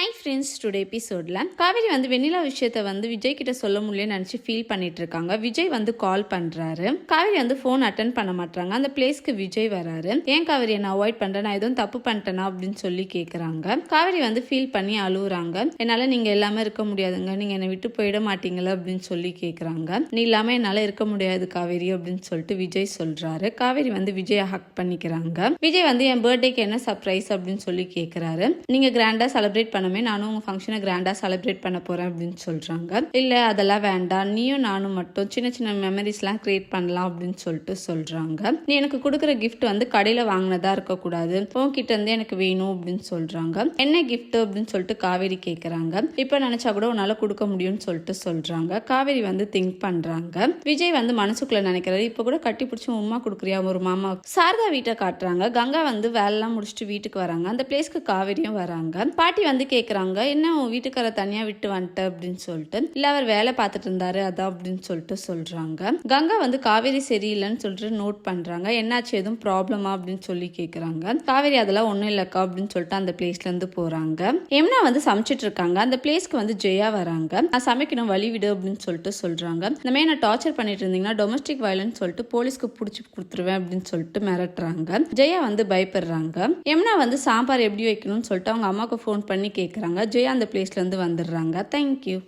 Hi friends today எபிசோடில் காவேரி வந்து வெண்ணிலா விஷயத்த வந்து விஜய் கிட்ட சொல்ல முடியலன்னு நினச்சி ஃபீல் பண்ணிட்டு இருக்காங்க விஜய் வந்து கால் பண்ணுறாரு காவேரி வந்து ஃபோன் அட்டன் பண்ண மாட்டாங்க அந்த பிளேஸ்க்கு விஜய் வராரு. ஏன் காவேரி என்ன அவாய்ட் பண்ணுறேன் நான் எதுவும் தப்பு பண்ணிட்டேனா? அப்படின்னு சொல்லி கேட்குறாங்க காவேரி வந்து ஃபீல் பண்ணி அழுகுறாங்க என்னால் நீங்கள் எல்லாமே இருக்க முடியாதுங்க. நீங்கள் என்னை விட்டு போயிட மாட்டீங்களா? அப்படின்னு சொல்லி கேட்குறாங்க நீ இல்லாமல் என்னால் இருக்க முடியாது காவேரி அப்படின்னு சொல்லிட்டு விஜய் சொல்கிறாரு காவேரி வந்து விஜயை ஹக் பண்ணிக்கிறாங்க. விஜய் வந்து என் பர்த்டேக்கு என்ன சர்ப்ரைஸ் அப்படின்னு சொல்லி கேட்குறாரு நீங்கள் கிராண்டாக செலிப்ரேட் பண்ணமே நான் நானும் உங்கள் ஃபங்க்ஷனை கிராண்டாக செலிப்ரேட் பண்ண போகிறேன் அப்படின்னு சொல்கிறாங்க இல்லை அதெல்லாம் வேண்டாம். நீயும் நானும் மட்டும் சின்ன சின்ன மெமரிஸ்லாம் க்ரியேட் பண்ணலாம் அப்படின்னு சொல்லிட்டு சொல்கிறாங்க நீ எனக்கு கொடுக்குற கிஃப்ட் வந்து கடையில் வாங்கினதா இருக்கக்கூடாது. உன்கிட்ட இருந்து எனக்கு வேணும் அப்படின்னு சொல்கிறாங்க என்ன கிஃப்ட் அப்படின்னு சொல்லிட்டு காவேரி கேட்குறாங்க இப்போ நினச்சா கூட உன்னால் கொடுக்க முடியும்னு சொல்லிட்டு சொல்கிறாங்க காவேரி வந்து திங்க் பண்ணுறாங்க விஜய் வந்து மனசுக்குள்ள நினைக்கிறாரு. இப்போ கூட கட்டி பிடிச்சி உமா கொடுக்குறியா? ஒரு மாமா சாரதா வீட்டை காட்டுறாங்க. கங்கா வந்து வேலைலாம் முடிச்சுட்டு வீட்டுக்கு வராங்க. அந்த பிளேஸ்க்கு காவேரியும் வராங்க. பாட்டி வந்து கேட்குறாங்க என்ன உன் வீட்டுக்கார தனியாக விட்டு வந்துட்ட? அப்படின்னு சொல்லிட்டு. இல்லை அவர் வேலை பார்த்துட்டு இருந்தாரு அதான் அப்படின்னு சொல்லிட்டு சொல்கிறாங்க கங்கா வந்து காவேரி சரியில்லைன்னு சொல்லிட்டு நோட் பண்ணுறாங்க என்னாச்சு? எதுவும் ப்ராப்ளமா அப்படின்னு சொல்லி கேட்குறாங்க காவேரி அதெல்லாம் ஒன்றும் இல்லைக்கா அப்படின்னு சொல்லிட்டு அந்த பிளேஸ்லேருந்து போகிறாங்க எம்னா வந்து சமைச்சிட்டு இருக்காங்க. அந்த பிளேஸ்க்கு வந்து ஜெயா வராங்க. நான் சமைக்கணும் வழி விடு அப்படின்னு சொல்லிட்டு சொல்கிறாங்க இந்த மாதிரி நான் டார்ச்சர் பண்ணிட்டு இருந்தீங்கன்னா டொமஸ்டிக் வயலன்ஸ் சொல்லிட்டு போலீஸ்க்கு பிடிச்சி கொடுத்துருவேன் அப்படின்னு சொல்லிட்டு மிரட்டுறாங்க. ஜெயா வந்து பயப்படுறாங்க. எம்னா வந்து சாம்பார் எப்படி வைக்கணும்னு சொல்லிட்டு அவங்க அம்மாவுக்கு ஃபோன் பண்ணி கேட்குறாங்க ஜெயா அந்த பிளேஸ்லேருந்து வந்துடுறாங்க தேங்க்யூ